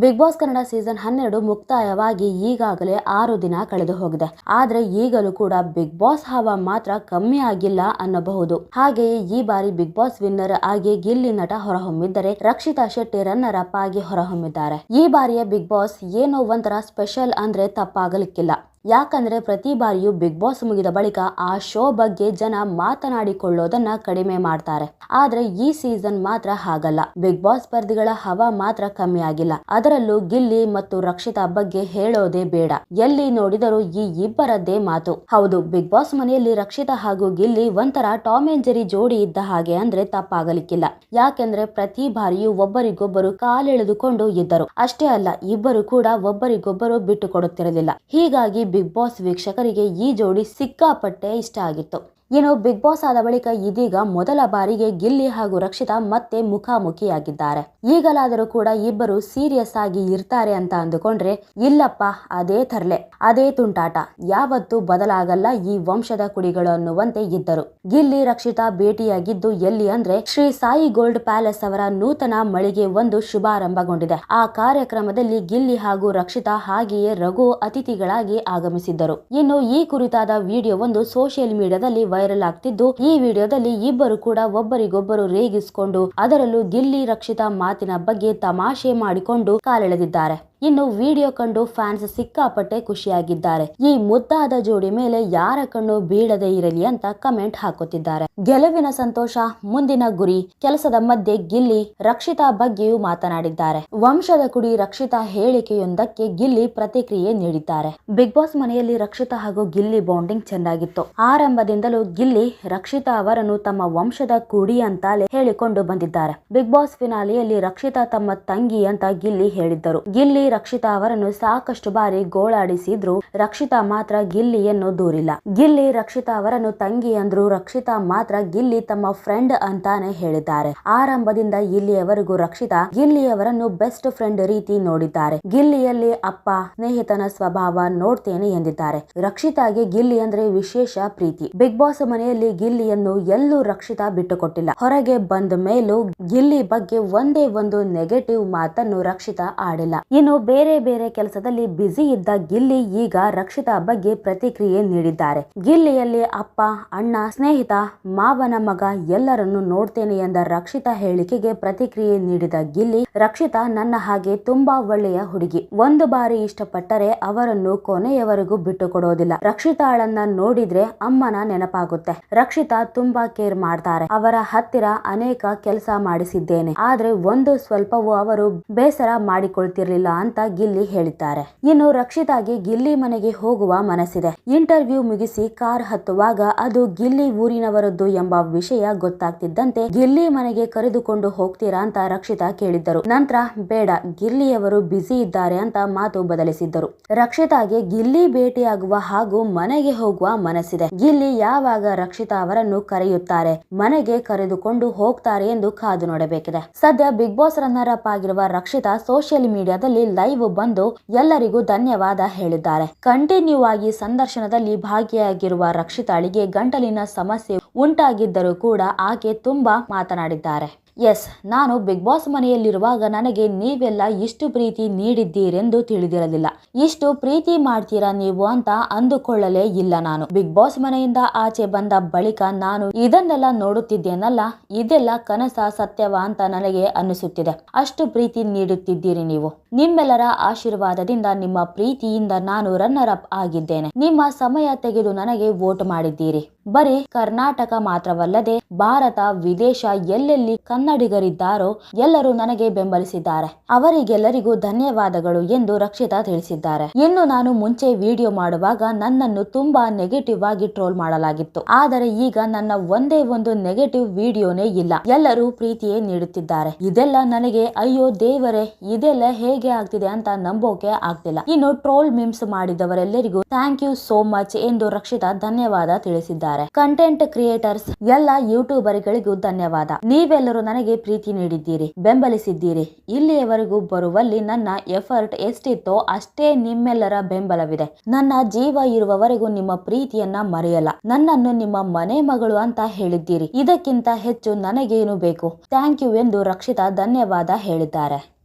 Big boss Kannada season ಹನ್ನೆರಡು ಮುಕ್ತಾಯವಾಗಿ ಈಗಾಗಲೇ ಆರು ದಿನ ಕಳೆದು ಹೋಗಿದೆ. ಆದ್ರೆ ಈಗಲೂ ಕೂಡ ಬಿಗ್ ಬಾಸ್ ಹವಾ ಮಾತ್ರ ಕಮ್ಮಿ ಆಗಿಲ್ಲ ಅನ್ನಬಹುದು. ಹಾಗೆಯೇ ಈ ಬಾರಿ ಬಿಗ್ ಬಾಸ್ ವಿನ್ನರ್ ಆಗಿ ಗಿಲ್ಲಿ ನಟ ಹೊರಹೊಮ್ಮಿದ್ದರೆ ರಕ್ಷಿತಾ ಶೆಟ್ಟಿ ರನ್ನರ್ ಅಪ್ ಆಗಿ ಹೊರಹೊಮ್ಮಿದ್ದಾರೆ. ಈ ಬಾರಿಯ ಬಿಗ್ ಬಾಸ್ ಏನೋ ಒಂಥರ ಸ್ಪೆಷಲ್ ಅಂದ್ರೆ ತಪ್ಪಾಗಲಿಕ್ಕಿಲ್ಲ. ಯಾಕಂದ್ರೆ ಪ್ರತಿ ಬಾರಿಯೂ ಬಿಗ್ ಬಾಸ್ ಮುಗಿದ ಬಳಿಕ ಆ ಶೋ ಬಗ್ಗೆ ಜನ ಮಾತನಾಡಿಕೊಳ್ಳೋದನ್ನ ಕಡಿಮೆ ಮಾಡ್ತಾರೆ. ಆದ್ರೆ ಈ ಸೀಸನ್ ಮಾತ್ರ ಹಾಗಲ್ಲ. ಬಿಗ್ ಬಾಸ್ ಸ್ಪರ್ಧಿಗಳ ಹವಾ ಮಾತ್ರ ಕಮ್ಮಿ ಆಗಿಲ್ಲ. ಅದರಲ್ಲೂ ಗಿಲ್ಲಿ ಮತ್ತು ರಕ್ಷಿತಾ ಬಗ್ಗೆ ಹೇಳೋದೇ ಬೇಡ. ಎಲ್ಲಿ ನೋಡಿದರೂ ಈ ಇಬ್ಬರದ್ದೇ ಮಾತು. ಹೌದು ಬಿಗ್ ಬಾಸ್ ಮನೆಯಲ್ಲಿ ರಕ್ಷಿತಾ ಹಾಗೂ ಗಿಲ್ಲಿ ಒಂಥರ ಟಾಮ್ ಅಂಡ್ ಜೆರಿ ಜೋಡಿ ಇದ್ದ ಹಾಗೆ ಅಂದ್ರೆ ತಪ್ಪಾಗಲಿಕ್ಕಿಲ್ಲ. ಯಾಕೆಂದ್ರೆ ಪ್ರತಿ ಬಾರಿಯೂ ಒಬ್ಬರಿಗೊಬ್ಬರು ಕಾಲೆಳೆದುಕೊಂಡು ಇದ್ದರು. ಅಷ್ಟೇ ಅಲ್ಲ, ಇಬ್ಬರು ಕೂಡ ಒಬ್ಬರಿಗೊಬ್ಬರು ಬಿಟ್ಟು ಕೊಡುತ್ತಿರಲಿಲ್ಲ. ಹೀಗಾಗಿ ಬಿಗ್ ಬಾಸ್ ವೀಕ್ಷಕರಿಗೆ ಈ ಜೋಡಿ ಸಿಕ್ಕಾಪಟ್ಟೆ ಇಷ್ಟ ಆಗಿತ್ತು. ಇನ್ನು ಬಿಗ್ ಬಾಸ್ ಆದ ಬಳಿಕ ಇದೀಗ ಮೊದಲ ಬಾರಿಗೆ ಗಿಲ್ಲಿ ಹಾಗೂ ರಕ್ಷಿತಾ ಮತ್ತೆ ಮುಖಾಮುಖಿಯಾಗಿದ್ದಾರೆ. ಈಗಲಾದರೂ ಕೂಡ ಇಬ್ಬರು ಸೀರಿಯಸ್ ಆಗಿ ಇರ್ತಾರೆ ಅಂತ ಅಂದುಕೊಂಡ್ರೆ, ಇಲ್ಲಪ್ಪ, ಅದೇ ತರ್ಲೆ ಅದೇ ತುಂಟಾಟ, ಯಾವತ್ತೂ ಬದಲಾಗಲ್ಲ ಈ ವಂಶದ ಕುಡಿಗಳು ಅನ್ನುವಂತೆ ಇದ್ದರು. ಗಿಲ್ಲಿ, ರಕ್ಷಿತಾ ಭೇಟಿಯಾಗಿದ್ದು ಎಲ್ಲಿ ಅಂದ್ರೆ ಶ್ರೀ ಸಾಯಿ ಗೋಲ್ಡ್ ಪ್ಯಾಲೇಸ್ ಅವರ ನೂತನ ಮಳಿಗೆ ಒಂದು ಶುಭಾರಂಭಗೊಂಡಿದೆ. ಆ ಕಾರ್ಯಕ್ರಮದಲ್ಲಿ ಗಿಲ್ಲಿ ಹಾಗೂ ರಕ್ಷಿತಾ ಹಾಗೆಯೇ ರಘು ಅತಿಥಿಗಳಾಗಿ ಆಗಮಿಸಿದ್ದರು. ಇನ್ನು ಈ ಕುರಿತಾದ ವಿಡಿಯೋ ಒಂದು ಸೋಷಿಯಲ್ ಮೀಡಿಯಾದಲ್ಲಿ ವೈರಲ್ ಆಗ್ತಿದ್ದು, ಈ ವಿಡಿಯೋದಲ್ಲಿ ಇಬ್ಬರು ಕೂಡ ಒಬ್ಬರಿಗೊಬ್ಬರು ರೇಗಿಸಿಕೊಂಡು, ಅದರಲ್ಲೂ ಗಿಲ್ಲಿ ರಕ್ಷಿತಾ ಮಾತಿನ ಬಗ್ಗೆ ತಮಾಷೆ ಮಾಡಿಕೊಂಡು ಕಾಲೆಳೆದಿದ್ದಾರೆ. ಇನ್ನು ವಿಡಿಯೋ ಕಂಡು ಫ್ಯಾನ್ಸ್ ಸಿಕ್ಕಾಪಟ್ಟೆ ಖುಷಿಯಾಗಿದ್ದಾರೆ. ಈ ಮುದ್ದಾದ ಜೋಡಿ ಮೇಲೆ ಯಾರ ಕಣ್ಣು ಬೀಳದೆ ಇರಲಿ ಅಂತ ಕಮೆಂಟ್ ಹಾಕುತ್ತಿದ್ದಾರೆ. ಗೆಲುವಿನ ಸಂತೋಷ, ಮುಂದಿನ ಗುರಿ, ಕೆಲಸದ ಮಧ್ಯೆ ಗಿಲ್ಲಿ, ರಕ್ಷಿತಾ ಬಗ್ಗೆಯೂ ಮಾತನಾಡಿದ್ದಾರೆ. ವಂಶದ ಕುಡಿ ರಕ್ಷಿತಾ ಹೇಳಿಕೆಯೊಂದಕ್ಕೆ ಗಿಲ್ಲಿ ಪ್ರತಿಕ್ರಿಯೆ ನೀಡಿದ್ದಾರೆ. ಬಿಗ್ ಬಾಸ್ ಮನೆಯಲ್ಲಿ ರಕ್ಷಿತಾ ಹಾಗೂ ಗಿಲ್ಲಿ ಬಾಂಡಿಂಗ್ ಚೆನ್ನಾಗಿತ್ತು. ಆರಂಭದಿಂದಲೂ ಗಿಲ್ಲಿ, ರಕ್ಷಿತಾ ಅವರನ್ನು ತಮ್ಮ ವಂಶದ ಕುಡಿ ಅಂತಾಲೆ ಹೇಳಿಕೊಂಡು ಬಂದಿದ್ದಾರೆ. ಬಿಗ್ ಬಾಸ್ ಫಿನಾಲಿಯಲ್ಲಿ ರಕ್ಷಿತಾ ತಮ್ಮ ತಂಗಿ ಅಂತ ಗಿಲ್ಲಿ ಹೇಳಿದ್ದರು. ಗಿಲ್ಲಿ ರಕ್ಷಿತಾ ಅವರನ್ನು ಸಾಕಷ್ಟು ಬಾರಿ ಗೋಳಾಡಿಸಿದ್ರು. ರಕ್ಷಿತಾ ಮಾತ್ರ ಗಿಲ್ಲಿಯನ್ನು ದೂರಿಲ್ಲ. ಗಿಲ್ಲಿ, ರಕ್ಷಿತಾ ಅವರನ್ನು ತಂಗಿ ಅಂದ್ರು. ರಕ್ಷಿತಾ ಮಾತ್ರ ಗಿಲ್ಲಿ ತಮ್ಮ ಫ್ರೆಂಡ್ ಅಂತಾನೆ ಹೇಳಿದ್ದಾರೆ. ಆರಂಭದಿಂದ ಇಲ್ಲಿಯವರೆಗೂ ರಕ್ಷಿತಾ ಗಿಲ್ಲಿಯವರನ್ನು ಬೆಸ್ಟ್ ಫ್ರೆಂಡ್ ರೀತಿ ನೋಡಿದ್ದಾರೆ. ಗಿಲ್ಲಿಯಲ್ಲಿ ಅಪ್ಪ, ಸ್ನೇಹಿತನ ಸ್ವಭಾವ ನೋಡ್ತೇನೆ ಎಂದಿದ್ದಾರೆ. ರಕ್ಷಿತಾಗೆ ಗಿಲ್ಲಿ ಅಂದ್ರೆ ವಿಶೇಷ ಪ್ರೀತಿ. ಬಿಗ್ ಬಾಸ್ ಮನೆಯಲ್ಲಿ ಗಿಲ್ಲಿಯನ್ನು ಎಲ್ಲೂ ರಕ್ಷಿತಾ ಬಿಟ್ಟುಕೊಟ್ಟಿಲ್ಲ. ಹೊರಗೆ ಬಂದ ಮೇಲೂ ಗಿಲ್ಲಿ ಬಗ್ಗೆ ಒಂದೇ ಒಂದು ನೆಗೆಟಿವ್ ಮಾತನ್ನು ರಕ್ಷಿತಾ ಆಡಿಲ್ಲ. ಇನ್ನು ಬೇರೆ ಬೇರೆ ಕೆಲಸದಲ್ಲಿ ಬ್ಯುಸಿ ಇದ್ದ ಗಿಲ್ಲಿ ಈಗ ರಕ್ಷಿತಾ ಬಗ್ಗೆ ಪ್ರತಿಕ್ರಿಯೆ ನೀಡಿದ್ದಾರೆ. ಗಿಲ್ಲಿಯಲ್ಲಿ ಅಪ್ಪ, ಅಣ್ಣ, ಸ್ನೇಹಿತ, ಮಾವನ ಮಗ ಎಲ್ಲರನ್ನು ನೋಡ್ತೇನೆ ಎಂದ ರಕ್ಷಿತಾ ಹೇಳಿಕೆಗೆ ಪ್ರತಿಕ್ರಿಯೆ ನೀಡಿದ ಗಿಲ್ಲಿ, ರಕ್ಷಿತಾ ನನ್ನ ಹಾಗೆ ತುಂಬಾ ಒಳ್ಳೆಯ ಹುಡುಗಿ. ಒಂದು ಬಾರಿ ಇಷ್ಟಪಟ್ಟರೆ ಅವರನ್ನು ಕೊನೆಯವರೆಗೂ ಬಿಟ್ಟು ಕೊಡೋದಿಲ್ಲ ರಕ್ಷಿತಾಳನ್ನ ನೋಡಿದ್ರೆ ಅಮ್ಮನ ನೆನಪಾಗುತ್ತೆ. ರಕ್ಷಿತಾ ತುಂಬಾ ಕೇರ್ ಮಾಡ್ತಾರೆ. ಅವರ ಹತ್ತಿರ ಅನೇಕ ಕೆಲಸ ಮಾಡಿಸಿದ್ದೇನೆ. ಆದ್ರೆ ಒಂದು ಸ್ವಲ್ಪವೂ ಅವರು ಬೇಸರ ಮಾಡಿಕೊಳ್ತಿರ್ಲಿಲ್ಲ ಅಂತ ಗಿಲ್ಲಿ ಹೇಳಿದ್ದಾರೆ. ಇನ್ನು ರಕ್ಷಿತಾಗೆ ಗಿಲ್ಲಿ ಮನೆಗೆ ಹೋಗುವ ಮನಸ್ಸಿದೆ. ಇಂಟರ್ವ್ಯೂ ಮುಗಿಸಿ ಕಾರ್ ಹತ್ತುವಾಗ ಅದು ಗಿಲ್ಲಿ ಊರಿನವರದ್ದು ಎಂಬ ವಿಷಯ ಗೊತ್ತಾಗ್ತಿದ್ದಂತೆ ಗಿಲ್ಲಿ ಮನೆಗೆ ಕರೆದುಕೊಂಡು ಹೋಗ್ತೀರಾ ಅಂತ ರಕ್ಷಿತಾ ಕೇಳಿದ್ದರು. ನಂತರ, ಬೇಡ, ಗಿಲ್ಲಿಯವರು ಬ್ಯುಸಿ ಇದ್ದಾರೆ ಅಂತ ಮಾತು ಬದಲಿಸಿದ್ದರು. ರಕ್ಷಿತಾಗೆ ಗಿಲ್ಲಿ ಭೇಟಿಯಾಗುವ ಹಾಗೂ ಮನೆಗೆ ಹೋಗುವ ಮನಸ್ಸಿದೆ. ಗಿಲ್ಲಿ ಯಾವಾಗ ರಕ್ಷಿತಾ ಅವರನ್ನು ಕರೆಯುತ್ತಾರೆ, ಮನೆಗೆ ಕರೆದುಕೊಂಡು ಹೋಗ್ತಾರೆ ಎಂದು ಕಾದು ನೋಡಬೇಕಿದೆ. ಸದ್ಯ ಬಿಗ್ ಬಾಸ್ ರನ್ನರ್ ಅಪ್ ಆಗಿರುವ ರಕ್ಷಿತಾ ಸೋಷಿಯಲ್ ಮೀಡಿಯಾದಲ್ಲಿ ಲೈವ್ ಬಂದು ಎಲ್ಲರಿಗೂ ಧನ್ಯವಾದ ಹೇಳಿದ್ದಾರೆ. ಕಂಟಿನ್ಯೂ ಆಗಿ ಸಂದರ್ಶನದಲ್ಲಿ ಭಾಗಿಯಾಗಿರುವ ರಕ್ಷಿತಾಳಿಗೆ ಗಂಟಲಿನ ಸಮಸ್ಯೆ ಉಂಟಾಗಿದ್ದರೂ ಕೂಡ ಆಕೆ ತುಂಬಾ ಮಾತನಾಡಿದ್ದಾರೆ. ಎಸ್, ನಾನು ಬಿಗ್ ಬಾಸ್ ಮನೆಯಲ್ಲಿರುವಾಗ ನನಗೆ ನೀವೆಲ್ಲ ಇಷ್ಟು ಪ್ರೀತಿ ನೀಡಿದ್ದೀರೆಂದು ತಿಳಿದಿರಲಿಲ್ಲ. ಇಷ್ಟು ಪ್ರೀತಿ ಮಾಡ್ತೀರಾ ನೀವು ಅಂತ ಅಂದುಕೊಳ್ಳಲೇ ಇಲ್ಲ ನಾನು. ಬಿಗ್ ಬಾಸ್ ಮನೆಯಿಂದ ಆಚೆ ಬಂದ ಬಳಿಕ ನಾನು ಇದನ್ನೆಲ್ಲ ನೋಡುತ್ತಿದ್ದೇನಲ್ಲ, ಇದೆಲ್ಲ ಕನಸ ಸತ್ಯವ ಅಂತ ನನಗೆ ಅನ್ನಿಸುತ್ತಿದೆ. ಅಷ್ಟು ಪ್ರೀತಿ ನೀಡುತ್ತಿದ್ದೀರಿ ನೀವು. ನಿಮ್ಮೆಲ್ಲರ ಆಶೀರ್ವಾದದಿಂದ, ನಿಮ್ಮ ಪ್ರೀತಿಯಿಂದ ನಾನು ರನ್ನರ್ ಅಪ್ ಆಗಿದ್ದೇನೆ. ನಿಮ್ಮ ಸಮಯ ತೆಗೆದು ನನಗೆ ವೋಟ್ ಮಾಡಿದ್ದೀರಿ. ಬರೀ ಕರ್ನಾಟಕ ಮಾತ್ರವಲ್ಲದೆ ಭಾರತ, ವಿದೇಶ ಎಲ್ಲೆಲ್ಲಿ ಕನ್ನಡಿಗರಿದ್ದಾರೋ ಎಲ್ಲರೂ ನನಗೆ ಬೆಂಬಲಿಸಿದ್ದಾರೆ. ಅವರಿಗೆಲ್ಲರಿಗೂ ಧನ್ಯವಾದಗಳು ಎಂದು ರಕ್ಷಿತಾ ತಿಳಿಸಿದ್ದಾರೆ. ಇನ್ನು ನಾನು ಮುಂಚೆ ವಿಡಿಯೋ ಮಾಡುವಾಗ ನನ್ನನ್ನು ತುಂಬಾ ನೆಗೆಟಿವ್ ಆಗಿ ಟ್ರೋಲ್ ಮಾಡಲಾಗಿತ್ತು. ಆದರೆ ಈಗ ನನ್ನ ಒಂದೇ ಒಂದು ನೆಗೆಟಿವ್ ವಿಡಿಯೋನೇ ಇಲ್ಲ. ಎಲ್ಲರೂ ಪ್ರೀತಿಯೇ ನೀಡುತ್ತಿದ್ದಾರೆ. ಇದೆಲ್ಲ ನನಗೆ, ಅಯ್ಯೋ ದೇವರೇ, ಇದೆಲ್ಲ ಹೇಗೆ ಆಗ್ತಿದೆ ಅಂತ ನಂಬೋಕೆ ಆಗ್ತಿಲ್ಲ. ಇನ್ನು ಟ್ರೋಲ್ ಮಿಮ್ಸ್ ಮಾಡಿದವರೆಲ್ಲರಿಗೂ ಥ್ಯಾಂಕ್ ಯು ಸೋ ಮಚ್ ಎಂದು ರಕ್ಷಿತಾ ಧನ್ಯವಾದ ತಿಳಿಸಿದ್ದಾರೆ. ಕಂಟೆಂಟ್ ಕ್ರಿಯೇಟರ್ಸ್ ಎಲ್ಲ ಯೂಟ್ಯೂಬರ್ಗಳಿಗೂ ಧನ್ಯವಾದ. ನೀವೆಲ್ಲರೂ ನನಗೆ ಪ್ರೀತಿ ನೀಡಿದ್ದೀರಿ, ಬೆಂಬಲಿಸಿದ್ದೀರಿ. ಇಲ್ಲಿಯವರೆಗೂ ಬರುವಲ್ಲಿ ನನ್ನ ಎಫರ್ಟ್ ಎಷ್ಟಿತ್ತೋ ಅಷ್ಟೇ ನಿಮ್ಮೆಲ್ಲರ ಬೆಂಬಲವಿದೆ. ನನ್ನ ಜೀವ ಇರುವವರೆಗೂ ನಿಮ್ಮ ಪ್ರೀತಿಯನ್ನ ಮರೆಯಲ್ಲ. ನನ್ನನ್ನು ನಿಮ್ಮ ಮನೆ ಮಗಳು ಅಂತ ಹೇಳಿದ್ದೀರಿ. ಇದಕ್ಕಿಂತ ಹೆಚ್ಚು ನನಗೇನು ಬೇಕು? ಥ್ಯಾಂಕ್ ಯು ಎಂದು ರಕ್ಷಿತಾ ಧನ್ಯವಾದ ಹೇಳಿದ್ದಾರೆ.